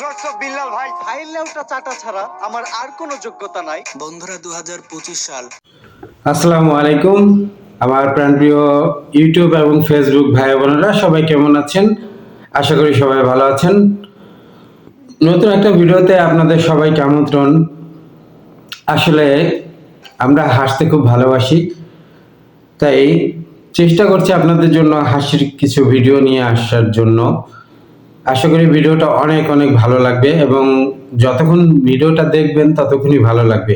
Thoughts of Billal ভাই। File লেউটা চাটা ছাড়া আমার আর কোনো যোগ্যতা নাই। বন্ধুরা দু সাল। আসসালামু আলাইকুম। আমার প্রাণপ্রিয় ইউটিউব এবং ফেসবুক ভাই বোনেরা সবাই কেমন আছেন? আশা করি সবাই ভালো আছেন। নতুন একটা ভিডিওতে আপনাদের সবাইকে আমন্ত্রণ। আসলে আমরা হাসতে খুব ভালোবাসি তাই চেষ্টা করছি আপনাদের জন্য হাসির কিছু ভিডিও নিয়ে আসার জন্য। আশা করি ভিডিওটা অনেক অনেক ভালো লাগবে এবং যতক্ষণ ভিডিওটা দেখবেন ততক্ষণই ভালো লাগবে।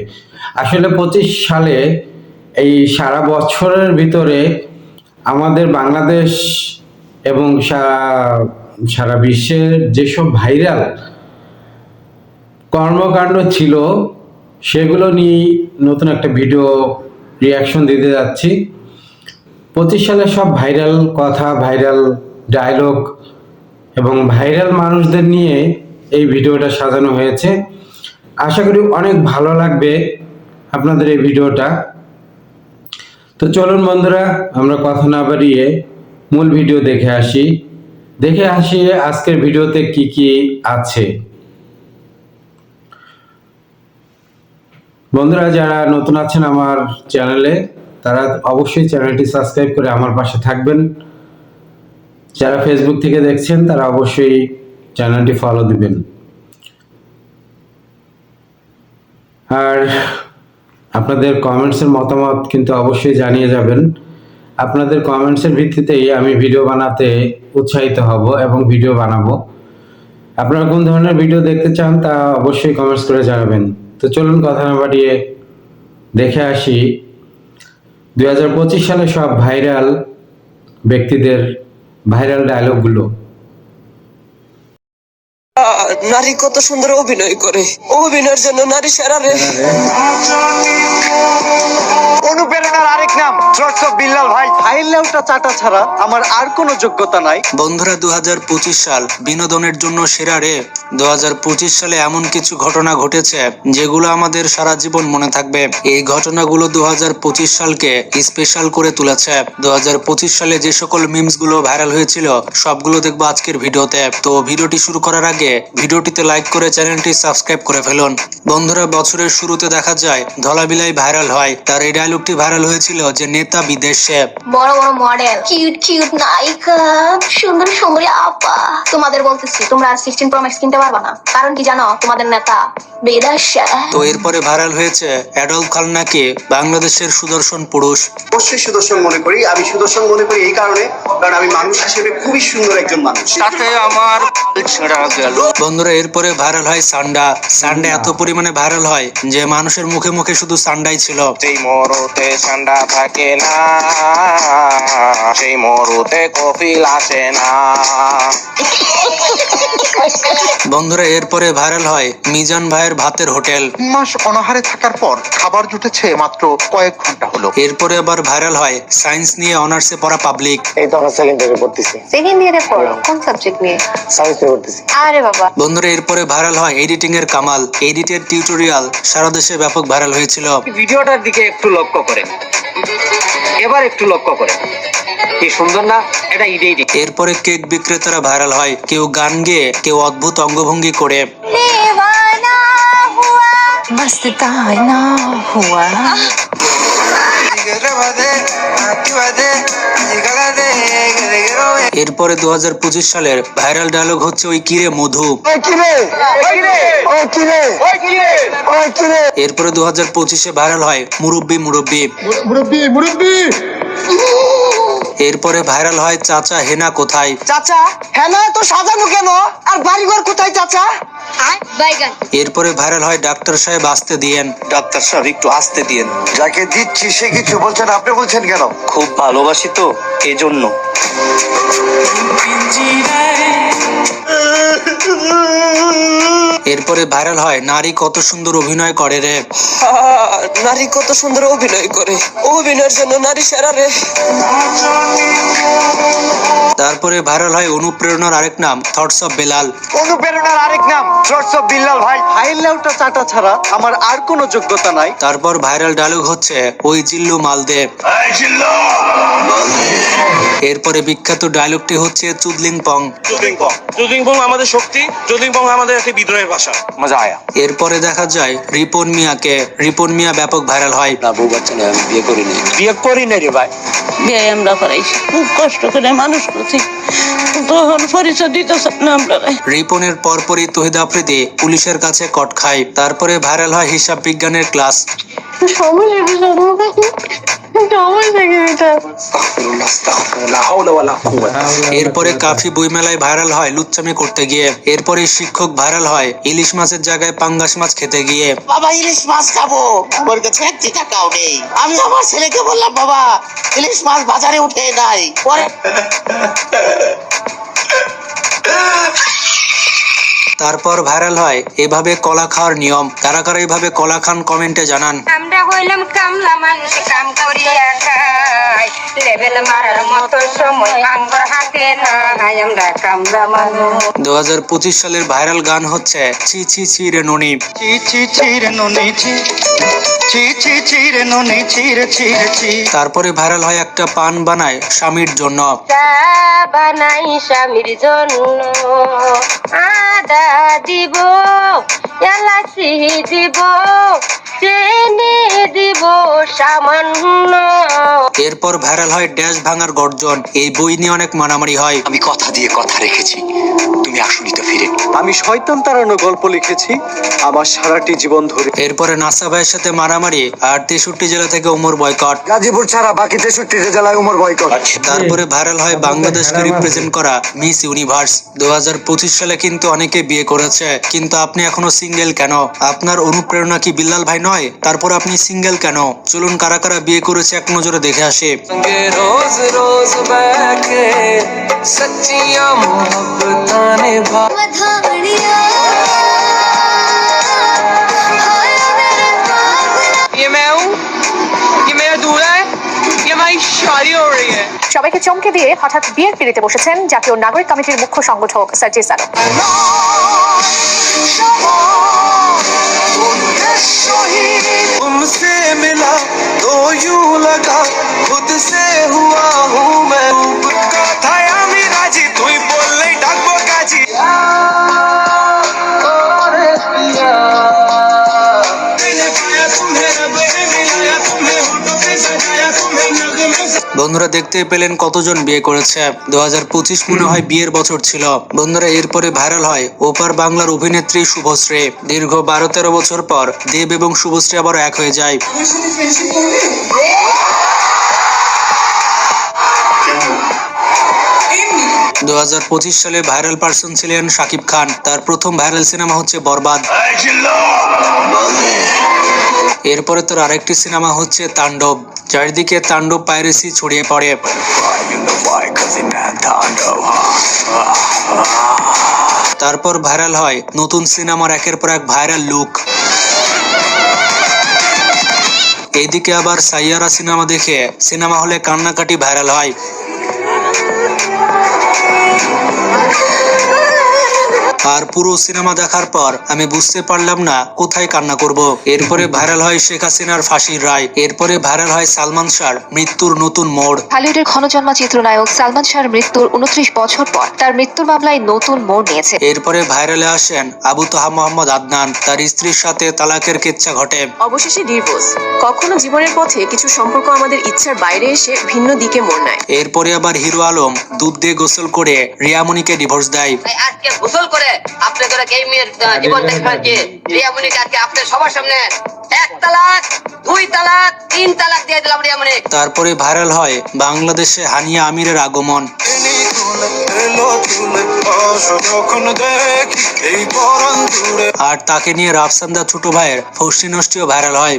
আসলে পঁচিশ সালে এই সারা বছরের ভিতরে আমাদের বাংলাদেশ এবং সারা সারা বিশ্বের যেসব ভাইরাল কর্মকাণ্ড ছিল, সেগুলো নিয়ে নতুন একটা ভিডিও রিয়াকশন দিতে যাচ্ছি। পঁচিশ সালে সব ভাইরাল কথা, ভাইরাল ডায়লগ এবং ভাইরাল মানুষদের নিয়ে এই ভিডিওটা সাজানো হয়েছে। আশা করি অনেক ভালো লাগবে আপনাদের এই ভিডিওটা। তো চলুন বন্ধুরা, আমরা কথা না বাড়িয়ে মূল ভিডিও দেখে আসি। দেখে আসি আজকের ভিডিওতে কি কি আছে। বন্ধুরা, যারা নতুন আছেন আমার চ্যানেলে, তারা অবশ্যই চ্যানেলটি সাবস্ক্রাইব করে আমার পাশে থাকবেন। যারা ফেসবুক থেকে দেখছেন, তারা অবশ্যই চ্যানেলটি ফলো দিবেন। আর আপনাদের কমেন্টসের মতামত কিন্তু অবশ্যই জানিয়ে যাবেন। আপনাদের কমেন্টসের ভিত্তিতেই আমি ভিডিও বানাতে উৎসাহিত হব এবং ভিডিও বানাবো। আপনারা কোন ধরনের ভিডিও দেখতে চান, তা অবশ্যই কমেন্টস করে জানাবেন। তো চলুন কথা না বাড়িয়ে দেখে আসি। দু হাজার পঁচিশ সালে সব ভাইরাল ব্যক্তিদের ভাইরাল ডায়লগগুলো নারী কত সুন্দর অভিনয় করে। অভিনয়ের জন্য নারী সেরা রে। অনুপ্রেরণার আরেক নাম অফ বিল্লাল ভাই। ফাইল লেউটা চাটা ছাড়া আমার আর কোনো যোগ্যতা নাই। বন্ধুরা দু হাজার পঁচিশ সাল বিনোদনের জন্য সেরা রে। দু হাজার পঁচিশ সালে এমন কিছু ঘটনা ঘটেছে যেগুলো আমাদের সারা জীবন মনে থাকবে। এই ঘটনাগুলো দু হাজার পঁচিশ সালকে স্পেশাল করে তুলেছে। দু হাজার পঁচিশ সালে যে সকল মিমসগুলো ভাইরাল হয়েছিল সবগুলো দেখব আজকের ভিডিওতে। তো ভিডিওটি শুরু করার আগে ভিডিওটিতে লাইক করে চ্যানেলটি সাবস্ক্রাইব করে ফেলুন। বন্ধুরা বছরের শুরুতে দেখা যায় ধলাবিলাই ভাইরাল হয়। তার এই ডায়লগটি ভাইরাল হয়েছিল যে নেতা বিদেশে বড় বড় মডেল কিউট কিউট নায়িকা। সুন্দর সুন্দরী আপা। তোমাদের বলতেছি তোমরা আর সিক্সটিন প্রো ম্যাক্স কিনতে পারবা না। কারণ কি জানো তোমাদের নেতা বিদেশে তো এরপরে ভাইরাল হয়েছে অ্যাডলফ খালনাকে বাংলাদেশের সুদর্শন পুরুষ। অবশ্যই সুদর্শন মনে করি। আমি সুদর্শন মনে করি এই কারণে কারণ আমি মানুষ হিসেবে খুবই সুন্দর একজন মানুষ। তাতে আমার ছেঁড়া গেল। বন্ধুরা এরপরে ভাইরাল হয় সান্ডা। সান্ডা এত পরিমাণে ভাইরাল হয় যে মানুষের মুখে মুখে শুধু সান্ডাই ছিল। সেই মরুতে সান্ডা থাকে না সেই মরুতে কপিল আসে না। বন্ধুরা এরপরে ভাইরাল হয় মিজান ভাইয়ের ভাতের হোটেল। মাস অনাহারে থাকার পর খাবার জুটেছে মাত্র কয়েক ঘণ্টা হলো। এরপরে আবার ভাইরাল হয় সায়েন্স নিয়ে অনার্সে পড়া পাবলিক এই তো আমরা সেকেন্ড ইয়ারে পড়তেছি। সেকেন্ড ইয়ারে পড়ো? কোন সাবজেক্ট নিয়ে? সায়েন্স নিয়ে পড়তেছি। আরে বাবা। বন্ধুরা এরপরে ভাইরাল হয় এডিটিং এর কামাল। এডিটের টিউটোরিয়াল সারা দেশে ব্যাপক ভাইরাল হয়েছিল। ভিডিওটার দিকে একটু লক্ষ্য করেন। এবার একটু লক্ষ্য করেন। কি সুন্দর না? এটা ইডেই এরপরে কেক বিক্রেতারা ভাইরাল হয়। কেউ গান গেয়ে কেউ অদ্ভুত অঙ্গভঙ্গি করে। হুয়া। হুয়া। এরপরে দু হাজার পঁচিশ সালের ভাইরাল ডায়লগ হচ্ছে ওই কিরে মধু। এরপরে দু হাজার পঁচিশে ভাইরাল হয় মুরব্বি মুরব্বি! এরপরে ভাইরাল হয় চাচা হেনা কোথায়? চাচা হ্যাঁ না তো সাজানো কেন? আর বাড়িঘর কোথায় চাচা? এরপরে ভাইরাল হয় ডাক্তার সাহেব আসতে দিয়েন। ডাক্তার সাহেব একটু আসতে দিয়েন। যাকে দিচ্ছি সে কিছু বলছেন আপনি বলছেন কেন? খুব ভালোবাসি তো এজন্য। এরপরে ভাইরাল হয় নারী কত সুন্দর অভিনয় করে রে। নারী কত সুন্দর অভিনয় করে। অভিনয়ের জন্য নারী সেরা রে। তারপরে ভাইরাল হয় অনুপ্রেরণার আরেক নাম থটস অফ বেলাল অনুপ্রেরণার আরেক নাম থটস অফ বিলাল ভাই। ফাইল লাউটা চাটা ছাড়া আমার আর কোনো যোগ্যতা নাই। তারপর ভাইরাল ডায়লগ হচ্ছে ওই জিল্লু মালদে। এরপরে বিখ্যাত ডায়লগটি হচ্ছে চুদলিং পং। যুদিংপং আমাদের শক্তি যুদিংপং আমাদের একটি বিদ্রোহের ভাষা। মজা আয়া। এরপরে দেখা যায় রিপন মিয়াকে। রিপন মিয়া ব্যাপক ভাইরাল হয়। না বউ বাচ্চা না বিয়ে করি না রে ভাই। বিয়ে আমরা করাইছি খুব কষ্ট করে মানুষ করছি। রিপনের পরপরই তহিদ আফ্রিদি পুলিশের কাছে কট খায়। তারপরে ভাইরাল হয় হিসাব বিজ্ঞানের ক্লাস। এরপরে কাফি বইমেলায় ভাইরাল হয় লুচ্চামি করতে গিয়ে। এরপরে শিক্ষক ভাইরাল হয় ইলিশ মাছের জায়গায় পাঙ্গাস মাছ খেতে গিয়ে। বাবা ইলিশ মাছ খাব। আমার কাছে একটি টাকাও নেই। আমি আমার ছেলেকে বললাম বাবা ইলিশ মাছ বাজারে উঠে নাই। পরে তারপর ভাইরাল হয়। এভাবে কলা খাওয়ার নিয়ম। কারা কারা এভাবে কলা খান কমেন্টে জানান। আমরা হইলাম কামলা মানুষ কাম করিয়া খাই। লেভেল মারার মতো সময় আঙ্গর হাতে নাই। আমরা কামলা মানুষ। দু সালের ভাইরাল গান হচ্ছে ছি ছি ছি রে ননি। ছি ছি ছি রে ননি ছি। ছি ছি ছি রে ননি ছি রে ছি রে ছি। তারপরে ভাইরাল হয় একটা পান বানায় স্বামীর জন্য। বানাই স্বামীর জন্য। আদা দিব এলাচি দিব চিনি দিব সামান্য। এরপর ভাইরাল হয় ড্যাশ ভাঙার গর্জন। এই বই নিয়ে অনেক মারামারি হয়। আমি কথা দিয়ে কথা রেখেছি। তুমি আসুনি তো ফিরে আমি শয়তান তাড়ানো গল্প লিখেছি। আমার সারাটি জীবন ধরে। এরপরে নাসা ভাইয়ের সাথে মারামারি আর তেষট্টি জেলা থেকে ওমর বয়কট। গাজীপুর ছাড়া বাকি তেষট্টি জেলায় উমর বয়কট। তারপরে ভাইরাল হয় বাংলাদেশকে রিপ্রেজেন্ট করা মিস ইউনিভার্স দু সালে কিন্তু অনেকে বিয়ে করেছে কিন্তু আপনি এখনও সিঙ্গেল কেন? আপনার অনুপ্রেরণা কি বিল্লাল ভাই নয়? তারপর আপনি সিঙ্গেল কেন? চলুন কারা কারা বিয়ে করেছে এক নজরে দেখে আসে। রোজ রোজ নিভা সবাইকে চমকে দিয়ে হঠাৎ বিয়ের পিড়িতে বসেছেন জাতীয় নাগরিক কমিটির মুখ্য সংগঠক সার্জিস আলম মিলা তো ইউ খুদ সে বন্ধুরা দেখতে পেলেন কতজন বিয়ে করেছে। দু হাজার পঁচিশ মনে হয় বিয়ের বছর ছিল। বন্ধুরা, এরপরে ভাইরাল হয় ওপার বাংলার অভিনেত্রী শুভশ্রী। দীর্ঘ বারো তেরো বছর পর দেব এবং শুভশ্রী আবার এক হয়ে যায়। দু হাজার পঁচিশ সালে ভাইরাল পার্সন ছিলেন শাকিব খান। তার প্রথম ভাইরাল সিনেমা হচ্ছে বরবাদ। এরপরে তার আরেকটি সিনেমা হচ্ছে তাণ্ডব, চারিদিকে তাণ্ডব পাইরেসি ছড়িয়ে পড়ে। তারপর ভাইরাল হয় নতুন সিনেমার একের পর এক ভাইরাল লুক। এইদিকে আবার সাইয়ারা সিনেমা দেখে, সিনেমা হলে কান্নাকাটি ভাইরাল হয়। আর পুরো সিনেমা দেখার পর আমি বুঝতে পারলাম না কোথায় কান্না করব। এরপরে ভাইরাল হয় শেখ হাসিনার ফাঁসির রায়। এরপরে ভাইরাল হয় সালমান শাহর মৃত্যুর নতুন মোড়। হলিউডের ঘনজন্মা চিত্রনায়ক সালমান শাহর মৃত্যুর উনত্রিশ বছর পর তার মৃত্যুর মামলায় নতুন মোড় নিয়েছে। এরপরে ভাইরালে আসেন আবু তোহা মোহাম্মদ আদনান। তার স্ত্রীর সাথে তালাকের কেচ্ছা ঘটে। অবশেষে ডিভোর্স। কখনো জীবনের পথে কিছু সম্পর্ক আমাদের ইচ্ছার বাইরে এসে ভিন্ন দিকে মোড় নেয়। এরপরে আবার হিরো আলম দুধ দিয়ে গোসল করে রিয়ামণিকে ডিভোর্স দেয়। আজকে গোসল করে মেয়ের জীবন হ্যাঁ, হ্যাঁ, সবার সামনে এক তালাক দুই তালাক তিন তালাক দিয়ে দিলাম তারপরে ভাইরাল হয় বাংলাদেশে হানিয়া আমিরের আগমন। আর তাকে নিয়ে রাফসান্দা ছোট ভাইয়ের ফষ্টি নষ্টিও ভাইরাল হয়।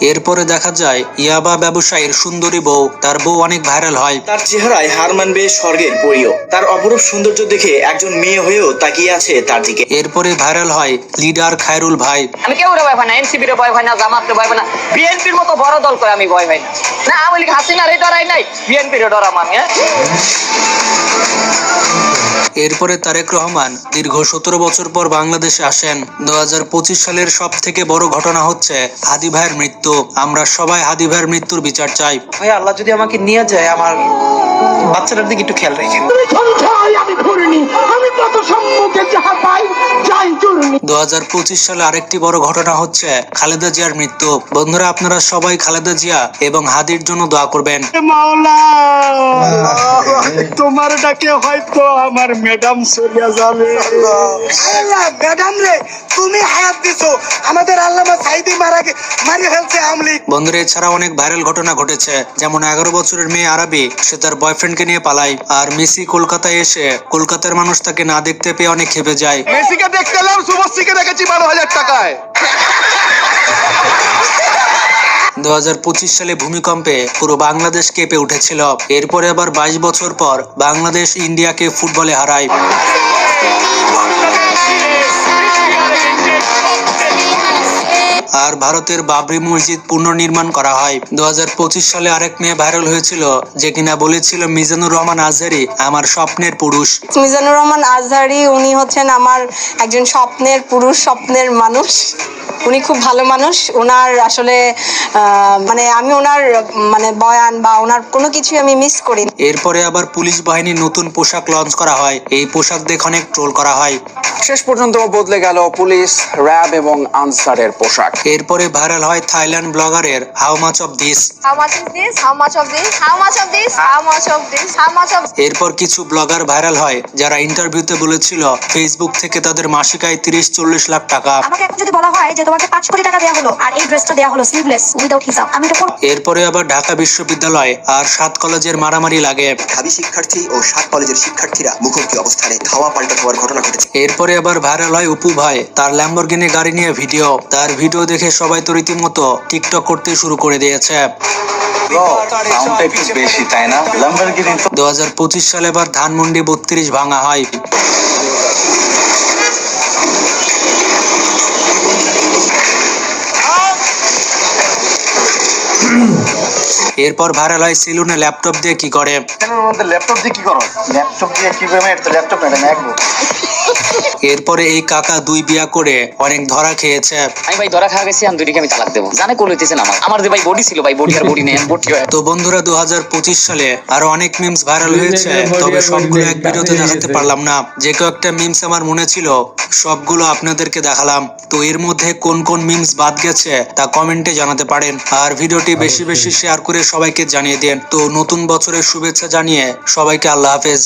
এরপরে দেখা যায় ইয়াবা ব্যবসায়ীর সুন্দরী বউ তার বউ অনেক ভাইরাল হয় তার চেহারায় হার মানবে স্বর্গের পরিও তার অপরূপ সৌন্দর্য দেখে একজন মেয়ে হয়েও তাকিয়ে আছে তার দিকে। এরপরে ভাইরাল হয় লিডার খায়রুল ভাই। আমি কেউ ভয় পাই না এনসিপির ভয় পাই না জামাতের ভয় পাই না। বিএনপির মতো বড় দল করে আমি ভয় পাই না। না আওয়ামী লীগ হাসিনার এই ডরাই নাই। বিএনপির ডরাম আমি হ্যাঁ? এরপরে তারেক রহমান দীর্ঘ সতেরো বছর পর বাংলাদেশে আসেন। দু হাজার পঁচিশ সালের সব থেকে বড় ঘটনা হচ্ছে হাদি ভাইয়ের মৃত্যু। আমরা সবাই হাদি ভাইয়ের মৃত্যুর বিচার চাই। ভাই আল্লাহ যদি আমাকে নিয়ে যায় আমার বাচ্চাটার দিকে একটু খেয়াল রাখেন। দু হাজার পঁচিশ সালে আরেকটি বড় ঘটনা হচ্ছে খালেদা জিয়ার মৃত্যু। বন্ধুরা আপনারা সবাই খালেদা জিয়া এবং হাদির জন্য দোয়া করবেন। তোমার ডাকে হয়তো আমার ম্যাডাম চলিয়া যাবে। ম্যাডাম রে তুমি হায়াত দিছো। আমাদের আল্লামা সাইদি মারা মারি ফেলছে আমলি বন্ধুরা এছাড়া অনেক ভাইরাল ঘটনা ঘটেছে। যেমন এগারো বছরের মেয়ে আরবি সে তার বয়ফ্রেন্ডকে নিয়ে পালায়। আর মেসি কলকাতায় এসে কলকাতার মানুষ তাকে না দেখতে পেয়ে অনেক খেপে যায়। মেসিকে দেখতে এলাম শুভশ্রীকে দেখেছি বারো হাজার টাকায়। দুহাজার পঁচিশ সালে ভূমিকম্পে পুরো বাংলাদেশ কেঁপে উঠেছিল। এরপরে আবার বাইশ বছর পর বাংলাদেশ ইন্ডিয়াকে ফুটবলে হারায়। ভারতের বাবরি মসজিদ পুনর্নির্মাণ করা হয়। দু হাজার পঁচিশ সালে আরেক মেয়ে ভাইরাল হয়েছিল যে কিনা বলেছিল মিজানুর রহমান আজহারি আমার স্বপ্নের পুরুষ। মিজানুর রহমান আজহারি উনি হচ্ছেন আমার একজন স্বপ্নের পুরুষ স্বপ্নের মানুষ। উনি খুব ভালো মানুষ। ওনার আসলে আহ, মানে আমি ওনার মানে বয়ান বা ওনার কোনো কিছু আমি মিস করি না। এরপরে আবার পুলিশ বাহিনীর নতুন পোশাক লঞ্চ করা হয়। এই পোশাক দেখে অনেক ট্রোল করা হয়। শেষ পর্যন্ত বদলে গেল পুলিশ র্যাব এবং আনসারের পোশাক। এরপরে ভাইরাল হয় Thailand ব্লগারের how much of this How much is this? How much of this? How much of this? How much of this? How much of এরপর কিছু ব্লগার ভাইরাল হয় যারা ইন্টারভিউতে বলেছিল ফেসবুক থেকে তাদের মাসিক আয় তিরিশ চল্লিশ লাখ টাকা আমাকে এখন যদি বলা হয় যে তোমাকে পাঁচ কোটি টাকা দেওয়া হলো আর এই ড্রেসটা দেওয়া হলো স্লিভলেস উইদাউট হিসাব আমি তো এরপরে আবার ঢাকা বিশ্ববিদ্যালয় আর সাত কলেজের মারামারি লাগে ঢাবি শিক্ষার্থী ও সাত কলেজের শিক্ষার্থীরা মুখোমুখি অবস্থানে ধাওয়া পাল্টা হওয়ার ঘটনা ঘটেছে এরপরে আবার ভাইরাল হয় উপু ভাই তার ল্যাম্বরগিনি গাড়ি নিয়ে ভিডিও তার ভিডিও দেখে সবাই তো রীতিমতো টিকটক করতে শুরু করে দিয়েছে দু হাজার পঁচিশ সালে এবার ধানমন্ডি বত্রিশ ভাঙা হয়। এরপর ভাইরাল হয় সেলুনে ল্যাপটপ দিয়ে কি করে? ল্যাপটপ দিয়ে কি করো? ল্যাপটপ দিয়ে কি এটা ল্যাপটপ এরপরে এই কাকা দুই বিয়া করে অনেক ধরা খেয়েছে। আমি ভাই ধরা খাওয়া গেছি আমি দুটিকে আমি তালাক দেবো। জানে কোল হইতেছে না আমার। আমার যে ভাই বডি ছিল ভাই বডি আর বডি নেই বডি তো বন্ধুরা দু সালে আরও অনেক মিমস ভাইরাল হয়েছে তবে সবগুলো এক ভিডিওতে দেখাতে পারলাম না। যে কয়েকটা মিমস আমার মনে ছিল সবগুলো আপনাদেরকে দেখালাম। তো এর মধ্যে কোন কোন মিমস বাদ গেছে তা কমেন্টে জানাতে পারেন। আর ভিডিওটি বেশি বেশি শেয়ার করে সবাইকে জানিয়ে দেন। তো নতুন বছরের শুভেচ্ছা জানিয়ে সবাইকে আল্লাহ হাফেজ।